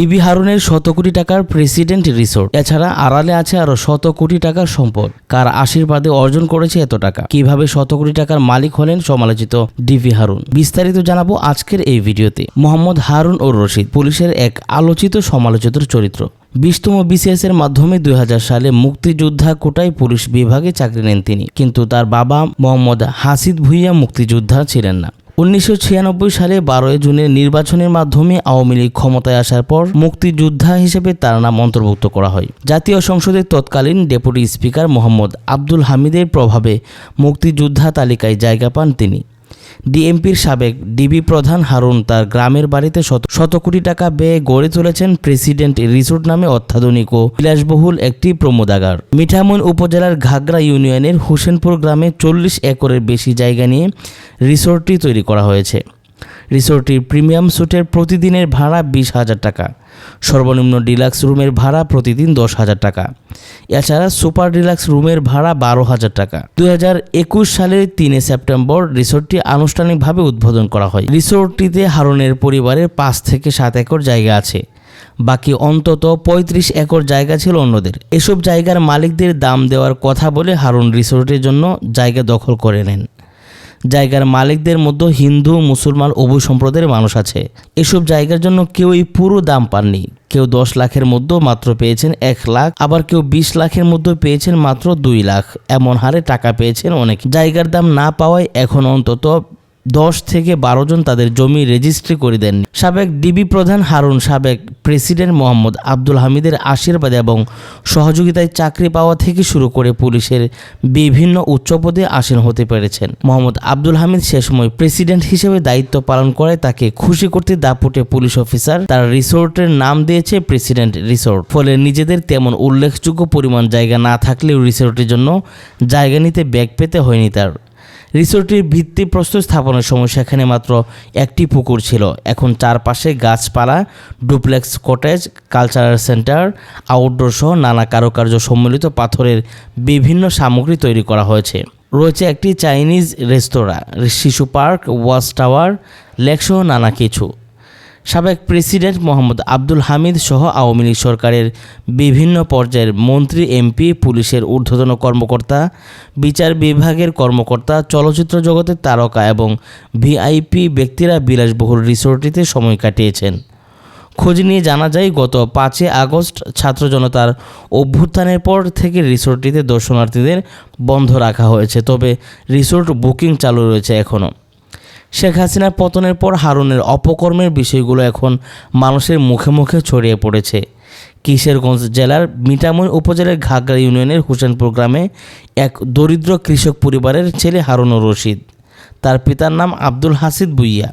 DB হারুনের শত কোটি টাকার প্রেসিডেন্ট রিসোর্ট। এছাড়া আড়ালে আছে আরও শত কোটি টাকার সম্পদ। কার আশীর্বাদে অর্জন করেছে এত টাকা? কীভাবে শত কোটি টাকার মালিক হলেন সমালোচিত ডিবি হারুন? বিস্তারিত জানাব আজকের এই ভিডিওতে। মোহাম্মদ হারুন ও রশিদ পুলিশের এক আলোচিত সমালোচিত চরিত্র। বিশতম বিসিএস এর মাধ্যমে দুই হাজার সালে মুক্তিযোদ্ধা কোটায় পুলিশ বিভাগে চাকরি নেন তিনি। কিন্তু তার বাবা মোহাম্মদ হাসিদ ভুইয়া মুক্তিযোদ্ধা ছিলেন না। উনিশশো ছিয়ানব্বই সালে বারোই জুনের নির্বাচনের মাধ্যমে আওয়ামী লীগ ক্ষমতায় আসার পর মুক্তিযোদ্ধা হিসেবে তার নাম অন্তর্ভুক্ত করা হয়। জাতীয় সংসদের তৎকালীন ডেপুটি স্পিকার মোহাম্মদ আব্দুল হামিদের প্রভাবে মুক্তিযোদ্ধা তালিকায় জায়গা পান তিনি। ডিএমপির সাবেক ডিবি প্রধান হারুন তার গ্রামের বাড়িতে শত কোটি টাকা ব্যয়ে গড়ে তুলেছেন প্রেসিডেন্ট রিসোর্ট নামে অত্যাধুনিক ও বিলাসবহুল একটি প্রমোদাগার। মিঠামইন উপজেলার ঘাগড়া ইউনিয়নের হোসেনপুর গ্রামে চল্লিশ একরের বেশি জায়গা নিয়ে রিসোর্টটি তৈরি করা হয়েছে। রিসোর্টটির প্রিমিয়াম স্যুটের প্রতিদিনের ভাড়া বিশ হাজার টাকা। সর্বনিম্ন ডিলাক্স রুমের ভাড়া প্রতিদিন দশ হাজার টাকা। এছাড়া সুপার ডিলাক্স রুমের ভাড়া বারো হাজার টাকা। দু হাজার একুশ সালের তিনে সেপ্টেম্বর রিসোর্টটি আনুষ্ঠানিকভাবে উদ্বোধন করা হয়। রিসোর্টটিতে হারুনের পরিবারের পাঁচ থেকে সাত একর জায়গা আছে। বাকি অন্তত পঁয়ত্রিশ একর জায়গা ছিল অন্যদের। এসব জায়গার মালিকদের দাম দেওয়ার কথা বলে হারুন রিসোর্টের জন্য জায়গা দখল করে নেন। জায়গার মালিকদের মধ্যে হিন্দু, মুসলমান, উভয় সম্প্রদায়ের মানুষ আছে। এসব জায়গার জন্য কেউই পুরো দাম পাননি। কেউ দশ লাখের মধ্যে মাত্র পেয়েছেন এক লাখ, আবার কেউ বিশ লাখের মধ্যে পেয়েছেন মাত্র দুই লাখ। এমন হারে টাকা পেয়েছেন অনেক। জায়গার দাম না পাওয়ায় এখন অন্তত দশ থেকে বারো জন তাদের জমি রেজিস্ট্রি করে দেননি সাবেক ডিবি প্রধান হারুন, সাবেক প্রেসিডেন্ট মোহাম্মদ আব্দুল হামিদের আশীর্বাদ এবং সহযোগিতায় চাকরি পাওয়া থেকে শুরু করে পুলিশের বিভিন্ন উচ্চপদে আসীন হতে পেরেছেন। মোহাম্মদ আব্দুল হামিদ সে সময় প্রেসিডেন্ট হিসেবে দায়িত্ব পালন করে তাকে খুশি করতে দাপুটে পুলিশ অফিসার তার রিসোর্টের নাম দিয়েছে প্রেসিডেন্ট রিসোর্ট। ফলে নিজেদের তেমন উল্লেখযোগ্য পরিমাণ জায়গা না থাকলেও রিসোর্টের জন্য জায়গা নিতে ব্যাগ পেতে হয়নি তার। রিসোর্টটির ভিত্তিপ্রস্তর স্থাপনের সময় সেখানে মাত্র একটি পুকুর ছিল। এখন চারপাশে গাছপালা, duplex cottage, cultural centre, outdoor সহ নানা কারুকার্য সম্মিলিত পাথরের বিভিন্ন সামগ্রী তৈরি করা হয়েছে। রয়েছে একটি চাইনিজ রেস্তোরাঁ, শিশু পার্ক, ওয়াচ টাওয়ার লেকসহ নানা কিছু। সাবেক প্রেসিডেন্ট মোহাম্মদ আব্দুল হামিদ সহ আওয়ামী লীগ সরকারের বিভিন্ন পর্যায়ের মন্ত্রী, এমপি, পুলিশের ঊর্ধ্বতন কর্মকর্তা, বিচার বিভাগের কর্মকর্তা, চলচ্চিত্র জগতের তারকা এবং ভিআইপি ব্যক্তিরা বিলাসবহুল রিসোর্টটিতে সময় কাটিয়েছেন। খোঁজ নিয়ে জানা যায়, গত পাঁচই আগস্ট ছাত্র জনতার অভ্যুত্থানের পর থেকে রিসোর্টটিতে দর্শনার্থীদের বন্ধ রাখা হয়েছে, তবে রিসোর্ট বুকিং চালু রয়েছে এখনও। শেখ হাসিনার পতনের পর হারুনের অপকর্মের বিষয়গুলো এখন মানুষের মুখে মুখে ছড়িয়ে পড়েছে। কিশোরগঞ্জ জেলার মিটামই উপজেলার ঘাগড়া ইউনিয়নের হুসেনপুর গ্রামে এক দরিদ্র কৃষক পরিবারের ছেলে হারুনুর রশিদ। তার পিতার নাম আব্দুল হাসিদ বুইয়া